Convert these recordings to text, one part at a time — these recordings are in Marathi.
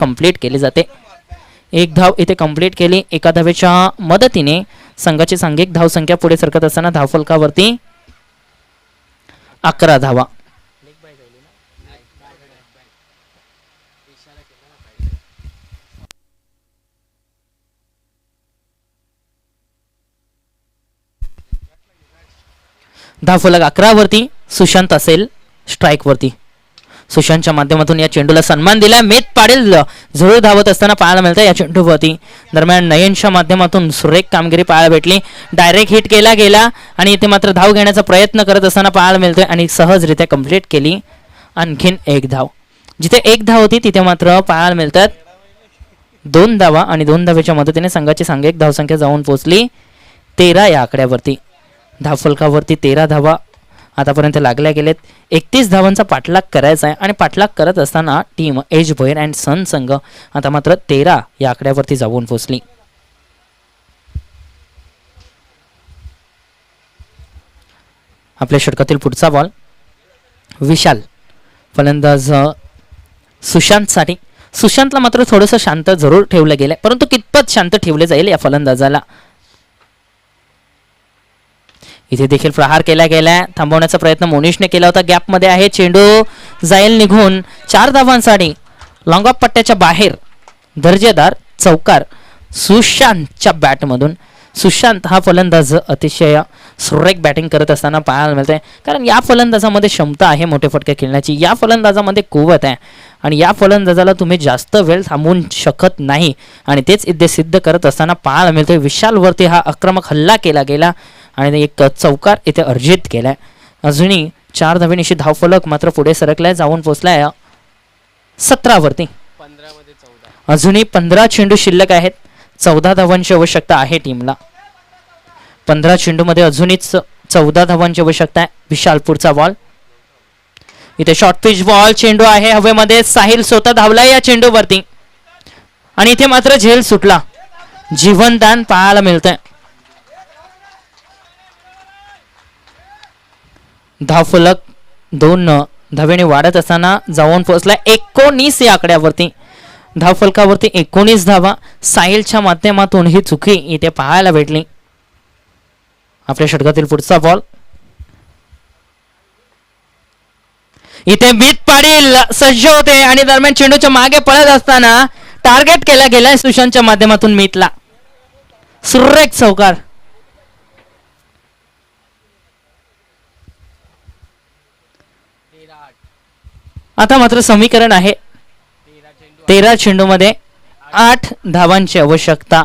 कंप्लीट केली जाते. एक धाव इथे कंप्लीट केली. एका धावेच्या मदतीने संघाची सांघिक धावसंख्या पुढे सरकत असताना धावफलकावरती अकरा धावा. धावफलक अकरावरती सुशांत असेल स्ट्राईकवरती सुशांतच्या माध्यमातून या चेंडूला सन्मान दिला. मेत पाडेल झुळू धावत असताना पाहायला मिळतं या चेंडूवरती. दरम्यान नयनच्या माध्यमातून सुरेख कामगिरी पाहायला भेटली. डायरेक्ट हिट केला गेला आणि इथे मात्र धाव घेण्याचा प्रयत्न करत असताना पाहायला मिळतोय आणि सहजरित्या कंप्लीट केली. आणखीन एक धाव. जिथे एक धाव होती तिथे मात्र पाहायला मिळतात. दोन धावा आणि दोन धावेच्या मदतीने संघाची सांघिक धावसंख्या जाऊन पोहोचली. तेरा या आकड्यावरती. धावफलकावरती तेरा धावा आतापर्यंत लागल्या गेलेत. एकतीस धावांचा पाठलाग करायचा आहे आणि पाठलाग करत असताना टीम एज भैर अँड सन संघ आता मात्र तेरा या आकड्यावरती जाऊन पोचली. आपल्या षटकातील पुढचा बॉल विशाल फलंदाज सुशांतसाठी सुशांतला मात्र थोडंसं शांत जरूर ठेवलं गेलं परंतु कितपत शांत ठेवले जाईल या फलंदाजाला? इथे देखील प्रहार केला गेलाय. थांबवण्याचा प्रयत्न मोनिशने केला होता. गॅपमध्ये आहे. चेंडू जाईल निघून चार धावांसाठी लॉंग ऑफ पट्ट्याच्या बाहेर दर्जेदार चौकार सुशांतच्या बॅटमधून सुशांत हा फलंदाज अतिशय सुरेख बॅटिंग करत असताना पाहायला मिळतंय. कारण या फलंदाजामध्ये क्षमता आहे मोठे फटके खेळण्याची. या फलंदाजामध्ये कुवत आहे. आणि या फलंदाजाला तुम्ही जास्त वेळ थांबवून शकत नाही. आणि तेच इथे सिद्ध करत असताना पाहायला मिळते विशालवरती हा आक्रमक हल्ला केला गेला. आणि एक चौकार इथे अर्जित केलाय. अजूनही चार धावेनिशी धावफलक मात्र पुढे सरकलाय जाऊन पोचलाय सतरावरती. अजूनही पंधरा चेंडू शिल्लक आहेत. चौदा धावांची आवश्यकता आहे टीमला. पंधरा चेंडूमध्ये अजूनही चौदा धावांची आवश्यकता आहे. विशालपूरचा बॉल इथे शॉर्ट पिच बॉल चेंडू आहे. हवेमध्ये साहिल स्वतः धावला या चेंडूवरती. आणि इथे मात्र झेल सुटला. जीवनदान पाहायला मिळतंय. धावफलक दोन धावेने वाढत असताना जाऊन पोहोचला एकोणीस या आकड्यावरती. धावफलकावरती एकोणीस धावा. साहिलच्या माध्यमातून ही चुकी इथे पाहायला भेटली. आपल्या षटकातील पुढचा बॉल इथे बीत पाडील सज्ज होते आणि दरम्यान चेंडूच्या मागे पळत असताना टार्गेट केला गेलाय सुशांतच्या माध्यमातून मीतला. सुरेख चौकार. आता मात्र समीकरण आहे. तेरा चेंडूमध्ये आठ धावांची आवश्यकता.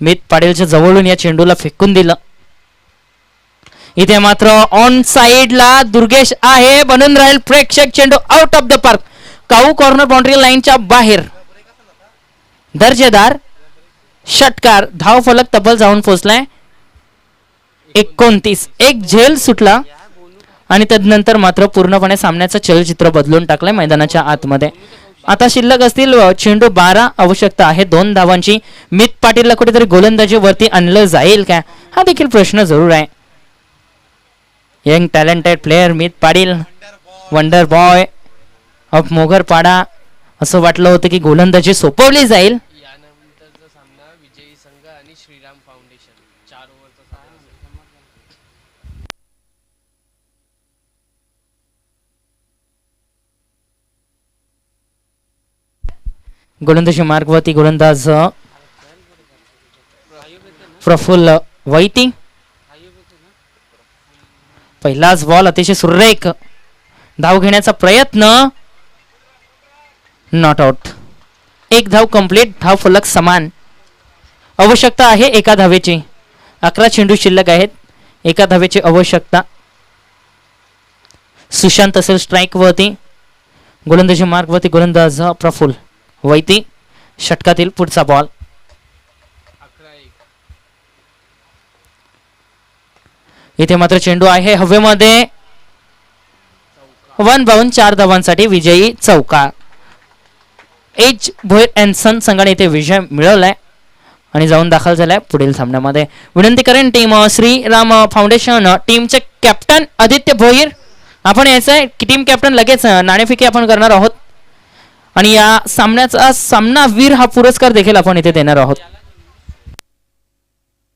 मित पाटीलच्या जवळून या चेंडूला फेकून दिलं. इथे मात्र ऑन साइडला दुर्गेश आहे. बनून राहील प्रेक्षक चेंडू out of the park cow corner boundary लाईनच्या बाहेर. दर्जेदार षटकार. धाव फलक तब्बल जाऊन पोचलाय एकोणतीस. एक झेल सुटला. आणि तदनंतर मात्र पूर्णपणे सामन्याचं चलचित्र बदलून टाकलंय मैदानाच्या आतमध्ये. आता शिल्लक असतील चेंडू बारा आवश्यकता आहे. दोन धावांची. मित पाटीलला कुठेतरी गोलंदाजी वरती आणलं जाईल का? हा देखील प्रश्न जरूर आहे. Young talented player Mit Patil wonder boy of Mogarpada. असं वाटलं होतं की गोलंदाजी सोपवली जाईल. यानंतरचा सामना विजयी संघ आणि श्रीराम फाउंडेशन. चार ओव्हरचा सामना असेल. गोलंदाजी मार्गवरती गोलंदाज प्रफुल्ल वैती. पहिलाच बॉल अतिशय सुरेख. धाव घेण्याचा प्रयत्न. नॉट आउट एक धाव कंप्लीट धाव फलक समान. आवश्यकता आहे एका धावेची. अकरा चेंडू शिल्लक आहेत. एका धावेची आवश्यकता. सुशांत असेल स्ट्राईक वरती. गोलंदाजी मार्गवरती गोलंदाज प्रफुल्ल. वैती षटकातील पुढचा बॉल इथे मात्र चेंडू आहे हवेमध्ये. वन बावन चार धावांसाठी विजयी चौका एच भोईर अँड सन संघाने इथे विजय मिळवलाय आणि जाऊन दाखल झालाय पुढील सामन्यामध्ये. विनंती करेन टीम श्री श्रीराम फाउंडेशन टीमचे कॅप्टन आदित्य भोईर. आपण यायचंय टीम कॅप्टन लगेच नाणेफिके आपण करणार आहोत. आणि या सामन्याचा सामनावीर हा पुरस्कार देखील आपण इथे देणार आहोत.